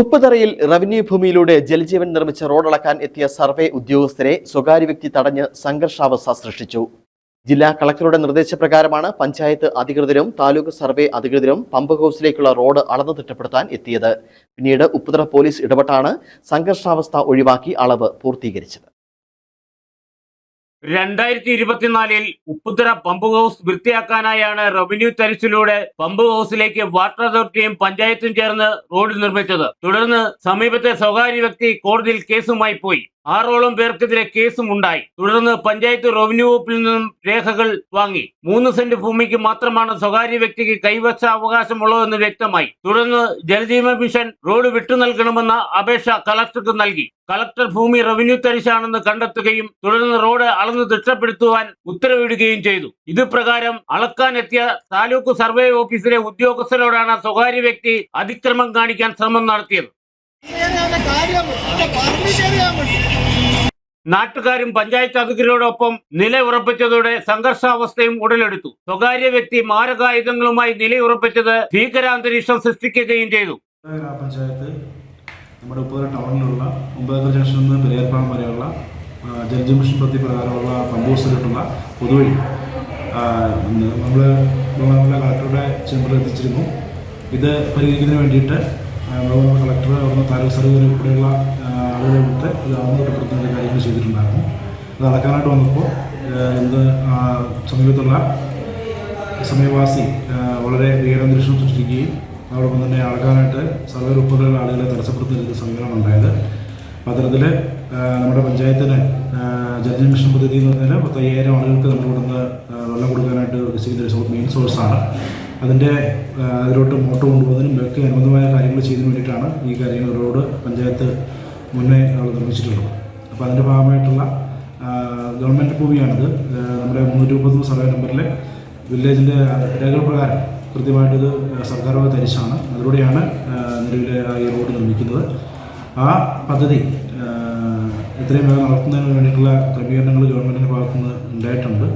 ഉപ്പുതറയിൽ revenue ഭൂമിയിലൂടെ Jal Jeevan നിർമ്മിച്ച റോഡളക്കാൻ എത്തിയ survey ഉദ്യോഗസ്ഥരെ സ്വകാര്യ വ്യക്തി തടഞ്ഞ് സംഘർഷാവസ്ഥ സൃഷ്ടിച്ചു. ജില്ലാ കളക്ടറുടെ നിർദ്ദേശപ്രകാരമാണ് പഞ്ചായത്ത് അധികൃതരും താലൂക്ക് സർവേ അധികൃതരും പമ്പ് ഹൗസിലേക്കുള്ള റോഡ് അളന്നു തിട്ടപ്പെടുത്താൻ എത്തിയത്. പിന്നീട് ഉപ്പുതറ പോലീസ് ഇടപെട്ടാണ് സംഘർഷാവസ്ഥ ഒഴിവാക്കി അളവ് പൂർത്തീകരിച്ചത്. രണ്ടായിരത്തി ഇരുപത്തിനാലിൽ ഉപ്പുതറ പമ്പ് ഹൗസ് വൃത്തിയാക്കാനായാണ് റവന്യൂ തരിച്ചിലൂടെ പമ്പ് ഹൗസിലേക്ക് വാട്ടർ അതോറിറ്റിയും പഞ്ചായത്തും ചേർന്ന് റോഡ് നിർമ്മിച്ചത്. തുടർന്ന് സമീപത്തെ സ്വകാര്യ വ്യക്തി കോടതിയിൽ കേസുമായി പോയി. ആറോളം പേർക്കെതിരെ കേസും ഉണ്ടായി. തുടർന്ന് പഞ്ചായത്ത് റവന്യൂ വകുപ്പിൽ നിന്നും രേഖകൾ വാങ്ങി. മൂന്ന് സെന്റ് ഭൂമിക്ക് മാത്രമാണ് സ്വകാര്യ വ്യക്തിക്ക് കൈവശ അവകാശമുള്ളതെന്ന് വ്യക്തമായി. തുടർന്ന് ജലജീവൻ മിഷൻ റോഡ് വിട്ടു നൽകണമെന്ന അപേക്ഷ കളക്ടർക്ക് നൽകി. കളക്ടർ ഭൂമി റവന്യൂ തരിശാണെന്ന് കണ്ടെത്തുകയും തുടർന്ന് റോഡ് അളന്ന് തിട്ടപ്പെടുത്തുവാൻ ഉത്തരവിടുകയും ചെയ്തു. ഇത് പ്രകാരം അളക്കാനെത്തിയ താലൂക്ക് സർവേ ഓഫീസിലെ ഉദ്യോഗസ്ഥരോടാണ് സ്വകാര്യ വ്യക്തി അതിക്രമം കാണിക്കാൻ ശ്രമം നടത്തിയത്. നാട്ടുകാരും പഞ്ചായത്ത് അധികൃതരോടൊപ്പം നിലയുറപ്പിച്ചതോടെ സംഘർഷാവസ്ഥയും ഉടലെടുത്തു. സ്വകാര്യ വ്യക്തി മാരകായുധങ്ങളുമായി നിലയുറപ്പിച്ചത് ഭീകരാന്തരീക്ഷം സൃഷ്ടിക്കുകയും ചെയ്തു. ഗ്രാമപഞ്ചായത്ത് നമ്മുടെ ഉപ്പുതല ടൗണിലുള്ള ഒമ്പതര ജംഗ്ഷനിൽ നിന്ന് പെരിയാർപ്പാടം വരെയുള്ള ആ, ജലജീവൻ മിഷൻ പദ്ധതി പ്രകാരമുള്ള പമ്പ് കിട്ടുന്ന പൊതുവഴി നമ്മൾ ബഹുമാനമുള്ള കളക്ടറുടെ ചേംബറിൽ എത്തിച്ചിരുന്നു. ഇത് പരിഹരിക്കുന്നതിന് വേണ്ടിയിട്ട് ബഹുമാനമുള്ള കളക്ടർ അവിടുന്ന് താലൂക്ക് സർവീസ് ഉൾപ്പെടെയുള്ള ആളുകളെ വിട്ട് ഇത് അളന്നുകൊട്ടപ്പെടുത്തുന്ന കാര്യങ്ങൾ ചെയ്തിട്ടുണ്ടായിരുന്നു. അത് അളക്കാനായിട്ട് വന്നപ്പോൾ ഇന്ന് സമീപത്തുള്ള സമയവാസി വളരെ ഭീകരാന്തരീക്ഷം സൃഷ്ടിക്കുകയും അതോടൊപ്പം തന്നെ അളക്കാനായിട്ട് സർവേ ഉൾപ്പെടെയുള്ള ആളുകളെ തടസ്സപ്പെടുത്തുന്ന സമീപനമാണ് സമീപനം ഉണ്ടായത്. അത്തരത്തിൽ നമ്മുടെ പഞ്ചായത്തിന് ആ, ജലജീവൻ മിഷൻ പദ്ധതി എന്ന് പറഞ്ഞാൽ പത്തയ്യായിരം ആളുകൾക്ക് നമ്മൾ ഇവിടുന്ന് വെള്ളം കൊടുക്കാനായിട്ട് ഒരു മെയിൻ സോഴ്സാണ് അതിന്റെ അതിലോട്ട് മോട്ടർ കൊണ്ടുപോകുന്നതിനും ഒക്കെ അനുബന്ധമായ കാര്യങ്ങൾ ചെയ്യുന്നതിന് വേണ്ടിയിട്ടാണ് ഈ കാര്യങ്ങൾ റോഡ് പഞ്ചായത്ത് മുന്നേ നമ്മൾ നിർമ്മിച്ചിട്ടുള്ളത്. അപ്പോൾ അതിന്റെ ഭാഗമായിട്ടുള്ള ഗവൺമെന്റ് ഭൂമിയാണിത്. നമ്മുടെ മുന്നൂറ്റി മുപ്പത്തൊന്ന് സർവേ നമ്പറിലെ വില്ലേജിന്റെ രേഖകൾ പ്രകാരം കൃത്യമായിട്ട് ഇത് സർക്കാർ വക തരിശാണ് അതിലൂടെയാണ് നിലവിലെ ഈ റോഡ് നിർമ്മിക്കുന്നത്. ആ പദ്ധതി ഇത്രയും വേഗം നടത്തുന്നതിന് വേണ്ടിയിട്ടുള്ള ക്രമീകരണങ്ങൾ ഗവൺമെന്റിന്റെ ഭാഗത്തുനിന്ന് ഉണ്ടായിട്ടുണ്ട്.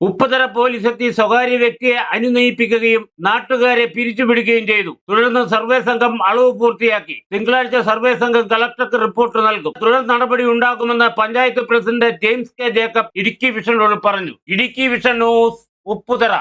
ഉപ്പുതറ പോലീസ് എത്തി സ്വകാര്യ വ്യക്തിയെ അനുനയിപ്പിക്കുകയും നാട്ടുകാരെ പിരിച്ചുവിടുകയും ചെയ്തു. തുടർന്ന് സർവേ സംഘം അളവ് പൂർത്തിയാക്കി. തിങ്കളാഴ്ച സർവേ സംഘം കളക്ടർക്ക് റിപ്പോർട്ട് നൽകും. തുടർ നടപടി ഉണ്ടാകുമെന്ന് panchayat president James K Jacob Idukki വിഷനോട് പറഞ്ഞു. Idukki Vision News Upputhara.